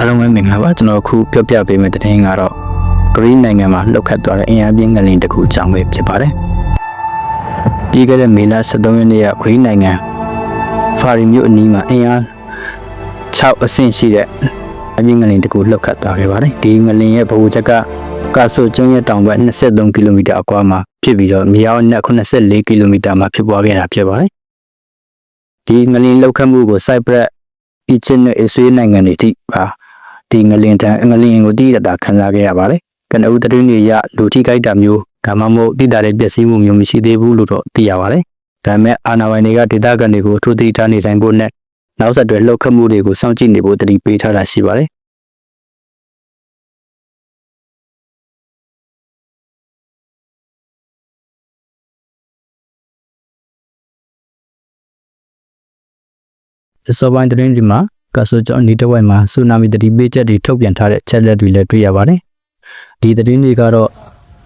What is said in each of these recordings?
အားလုံးပဲမင်္ဂလာပါကျွန်တော်အခုပြောပြပေးမယ့်သတင်းကတော့ဂရီးနိုင်ငံမှာလှုပ်ခတ်သွားတဲ့အင်အားပြင်းငလျင်တစ်ခုအကြောင်းပဲဖြစ်ပါတယ်ပြီးခဲ့တဲ့မေလ23ရက်နေ့ကဂရီးနိုင်ငံဖာရီမြို့အနီးမှာအင်အား6အဆင့်ရှိတဲ့အပြင်းငလျင်တစ်ခုလှုပ်ခတ်သွားခဲ့ပါတယ်ဒီငလျင်ရဲ့ဗဟိုချက်ကကာဆိုကျွန်းရဲ့တောင်ဘက်23ကီလိုမီတာအကွာမှာဖြစ်ပြီးတော့မြေအောက်နဲ့84ကီလိုမီတာမှာဖြစ်ပွားခဲ့တာဖြစ်ပါတယ်ဒီငလျင်လှုပ်ခတ်မှုကိုစိုက်ပရက်အီဂျစ်နဲ့အစ္စရေးနိုင်ငံတွေအထိပါ ဒီငလင်တန်ငလင်ကိုတည်ရတာခံစားခဲ့ရပါတယ်။ကနဦးသတင်းတွေရလူထိခိုက်တာမျိုးဒါမှမဟုတ်တည်တာတဲ့ပျက်စီးမှုမျိုးမရှိသေးဘူးလို့တော့သိရပါတယ်။ဒါပေမဲ့အာဏာပိုင်တွေကဒေသခံတွေကိုထိုးတိထားနေတိုင်းဖို့နဲ့နောက်ဆက်တွဲလှုပ်ခတ်မှုတွေကိုစောင့်ကြည့်နေဖို့တတိပေးထားတာရှိပါတယ်။အစောပိုင်းသတင်းတွေမှာ ကဆိုကျော်နေတဝိုက်မှာဆူနာမီတတိပေးချက်တွေထုတ်ပြန်ထားတဲ့ချက်လက်တွေလည်းတွေ့ရပါတယ်။ဒီသတင်းတွေကတော့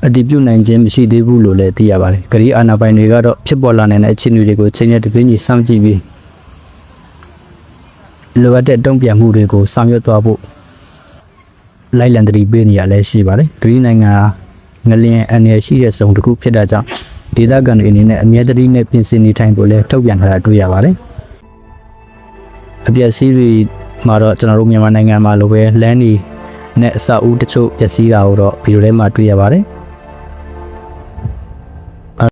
အတည်ပြုနိုင်ခြင်းမရှိသေးဘူးလို့လည်းသိရပါတယ်။ဂရီအာနာပိုင်တွေကတော့ဖြစ်ပေါ်လာနိုင်တဲ့အခြေအနေတွေကိုချိန်နဲ့တပင်းကြီးစောင့်ကြည့်ပြီးလိုအပ်တဲ့တုံ့ပြန်မှုတွေကိုဆောင်ရွက်သွားဖို့လိုက်လံတတိပေးနေရလဲရှိပါတယ်။ဂရီနိုင်ငံဟာငလျင်အန်ရရှိတဲ့ဇုံတစ်ခုဖြစ်တာကြောင့်ဒေသခံတွေအနေနဲ့အမြဲတမ်းနဲ့ပြင်ဆင်နေထိုင်ဖို့လည်းထုတ်ပြန်ထားတာတွေ့ရပါတယ်။ အပျက်စီးတွေမှာတော့ကျွန်တော်တို့မြန်မာနိုင်ငံမှာလိုပဲလမ်းတွေနဲ့အဆောက်အဦတချို့ပျက်စီးတာကိုတော့ဗီဒီယိုထဲမှာတွေ့ရပါတယ်